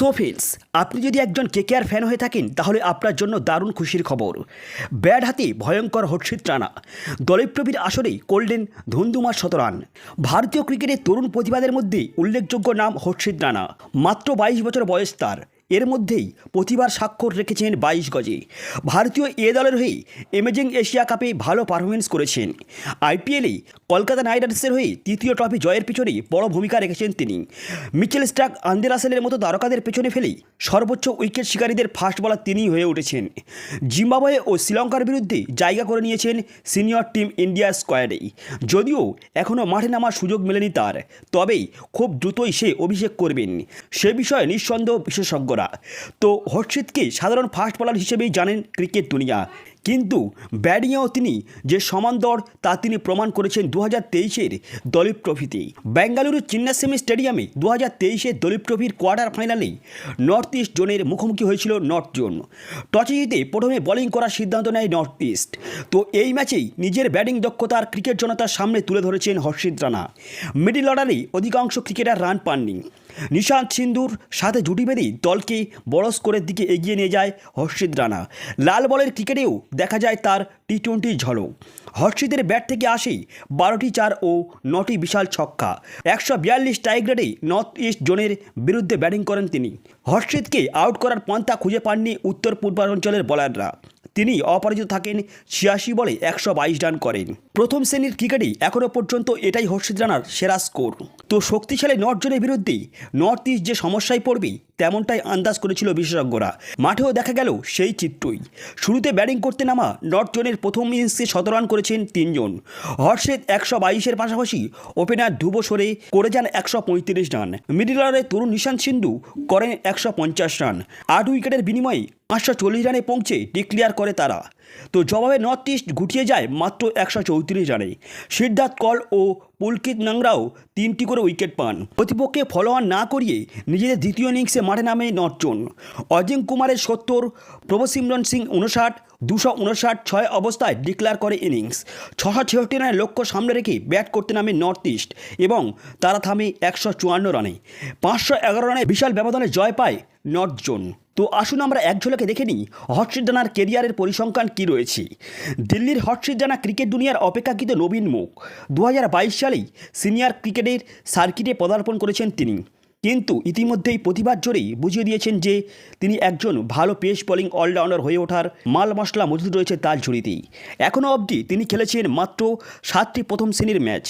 সোফিন্স আপনি যদি একজন কেকেআর ফ্যান হয়ে থাকেন, তাহলে আপনার জন্য দারুণ খুশির খবর। ব্যাট হাতে ভয়ঙ্কর হর্ষিত রানা দলিপ্রবীর আসরেই করলেন ধুন্দুমার শতরান ভারতীয় ক্রিকেটের তরুণ প্রতিবাদের মধ্যে উল্লেখযোগ্য নাম হর্ষিত রানা। মাত্র বাইশ বছর বয়স তার। এর মধ্যেই প্রতিবার স্বাক্ষর রেখেছেন বাইশ গজে। ভারতীয় এ দলের হয়ে এমেজিং এশিয়া কাপে ভালো পারফরমেন্স করেছেন। আইপিএলে কলকাতা নাইট রাইডার্সের হয়ে তৃতীয় ট্রফি জয়ের পিছনে বড় ভূমিকা রেখেছেন তিনি। মিচেল স্ট্রাক আন্দে রাসেলের মতো তারকাদের পেছনে ফেলেই সর্বোচ্চ উইকেট শিকারীদের ফাস্ট বলার তিনিই হয়ে উঠেছেন। জিম্বাবয়ে ও শ্রীলঙ্কার বিরুদ্ধে জায়গা করে নিয়েছেন সিনিয়র টিম ইন্ডিয়া স্কোয়াডেই যদিও এখনও মাঠে নামার সুযোগ মেলেনি তার, তবেই খুব দ্রুতই সে অভিষেক করবেন। সে বিষয়ে নিঃসন্দেহ বিশেষজ্ঞরা তো হর্ষিতকে সাধারণ ফাস্ট বলার হিসেবেই জানেন ক্রিকেট দুনিয়া। কিন্তু ব্যাটিংয়েও তিনি যে সমান দর তা তিনি প্রমাণ করেছেন দু হাজার তেইশের দলীপ ট্রফিতে বেঙ্গালুরু চিন্নাস্বামী স্টেডিয়ামে দু হাজার তেইশের দলীপ ট্রফির কোয়ার্টার ফাইনালেই নর্থ ইস্ট জোনের মুখোমুখি হয়েছিল নর্থ জোন। টসে জিতে প্রথমে বোলিং করার সিদ্ধান্ত নেয় নর্থ ইস্ট। তো এই ম্যাচেই নিজের ব্যাটিং দক্ষতার ক্রিকেট জনতার সামনে তুলে ধরেছেন হর্ষিত রানা। মিডিল অর্ডারে অধিকাংশ ক্রিকেটার রান পাননি। নিশান্ত সিন্ধুর সাথে জুটি বেঁধেই দলকে বড় স্কোরের দিকে এগিয়ে নিয়ে যায় হর্ষিত রানা। লাল বলের ক্রিকেটেও দেখা যায় তার টি টোয়েন্টির ঝলক। হর্ষিদের ব্যাট থেকে আসেই বারোটি চার ও নটি বিশাল ছক্কা। একশো বিয়াল্লিশ টাইগ্রেডে নর্থ ইস্ট জোনের বিরুদ্ধে ব্যাটিং করেন তিনি। হর্ষিদকে আউট করার পন্থা খুঁজে পাননি উত্তর পূর্বাঞ্চলের বলাররা। তিনি অপরাজিত থাকেন, ছিয়াশি বলে একশো বাইশ রান করেন। প্রথম শ্রেণির ক্রিকেটেই এখনও পর্যন্ত এটাই হর্ষিত রানার সেরা স্কোর। তো শক্তিশালী নর্থ জোনের বিরুদ্ধে নর্থ ইস্ট যে সমস্যায় পড়বে, তেমনটাই আন্দাজ করেছিল বিশেষজ্ঞরা। মাঠেও দেখা গেল সেই চিত্রই। শুরুতে ব্যাটিং করতে নামা নর্থ জোনের প্রথম ইনিংসে শত রান করেছেন তিনজন। হর্ষেদ একশো বাইশের পাশাপাশি ওপেনার ধ্রুব সরে করে যান একশো পঁয়ত্রিশ রান। মিডিল অর্ডারে তরুণ নিশান্ত সিন্ধু করেন একশো পঞ্চাশ রান। আট উইকেটের বিনিময়ে পাঁচশো চল্লিশ রানে পৌঁছে ডিক্লিয়ার করে তারা। তো জবাবে নর্থ ইস্ট গুটিয়ে যায় মাত্র একশো চৌত্রিশ রানে। সিদ্ধার্থ কল ও পুলকিত নাংরাও তিনটি করে উইকেট পান। প্রতিপক্ষে ফলোয়ার না করিয়ে নিজেদের দ্বিতীয় ইনিংসে মাঠে নামে নর্থজন অজিঙ্ক কুমারের সত্তর, প্রভসিমরন সিং উনষাট দুশো উনষাট ছয় অবস্থায় ডিক্লেয়ার করে ইনিংস ছশো ছেষট্টি রানের লক্ষ্য সামনে রেখে ব্যাট করতে নামে নর্থ ইস্ট এবং তারা থামে একশো চুয়ান্ন রানে। পাঁচশো এগারো রানে বিশাল ব্যবধানে জয় পায় নর্থ জোন তো আসুন আমরা এক ঝলকে দেখে নিই হর্ষিত জানার কেরিয়ারের পরিসংখ্যান কি রয়েছে। দিল্লির হর্ষিত জানা ক্রিকেট দুনিয়ার অপেক্ষাকৃত নবীন মুখ। দু হাজার বাইশ সালেই সিনিয়র ক্রিকেটের সার্কিটে পদার্পণ করেছেন তিনি। কিন্তু ইতিমধ্যেই প্রতিবাদ জোরেই বুঝিয়ে দিয়েছেন যে তিনি একজন ভালো পেস বোলিং অলরাউন্ডার হয়ে ওঠার মাল মশলা মজুদ রয়েছে তার ঝুড়িতেই। এখনও অবধি তিনি খেলেছেন মাত্র সাতটি প্রথম শ্রেণির ম্যাচ।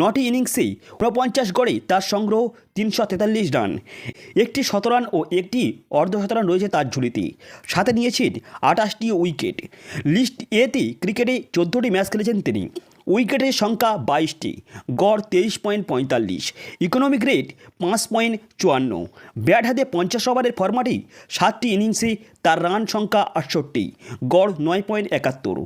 নটি ইনিংসেই ঊনপঞ্চাশ গড়ে তার সংগ্রহ তিনশো তেতাল্লিশ রান। একটি শতরান ও একটি অর্ধ শতরান রয়েছে তার ঝুড়িতে সাথে নিয়েছেন আটাশটি উইকেট। লিস্ট এতে ক্রিকেটে চোদ্দোটি ম্যাচ খেলেছেন তিনি। উইকেটের সংখ্যা বাইশটি, গড় তেইশ পয়েন্ট পঁয়তাল্লিশ ইকোনমিক রেট পাঁচ পয়েন্ট চুয়ান্ন, ব্যাট হাতে পঞ্চাশ ওভারের ফরম্যাটে সাতটি ইনিংসে তার রান সংখ্যা আটষট্টি, গড় নয় পয়েন্ট একাত্তর।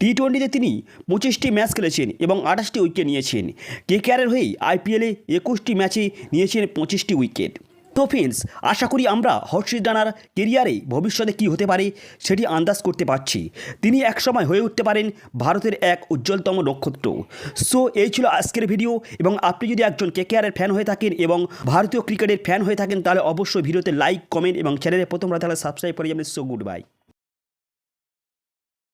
টি টোয়েন্টিতে তিনি পঁচিশটি ম্যাচ খেলেছেন এবং আঠাশটি উইকেট নিয়েছেন। কেকেআরের হয়েই আইপিএলে একুশটি ম্যাচে নিয়েছেন পঁচিশটি উইকেট। তো ফ্রেন্ডস আশা করি আমরা হর্ষিত ডানার কেরিয়ারে ভবিষ্যতে কি হতে পারে সেটি আন্দাজ করতে পারছি। তিনি একসময় হয়ে উঠতে পারেন ভারতের এক উজ্জ্বলতম নক্ষত্র। সো, এই ছিল আজকের ভিডিও এবং আপনি যদি একজন কেকেআরের ফ্যান হয়ে থাকেন এবং ভারতীয় ক্রিকেটের ফ্যান হয়ে থাকেন তাহলে অবশ্যই ভিডিওতে লাইক, কমেন্ট এবং চ্যানেলে প্রথম তাহলে সাবস্ক্রাইব করে যাবেন। So, goodbye.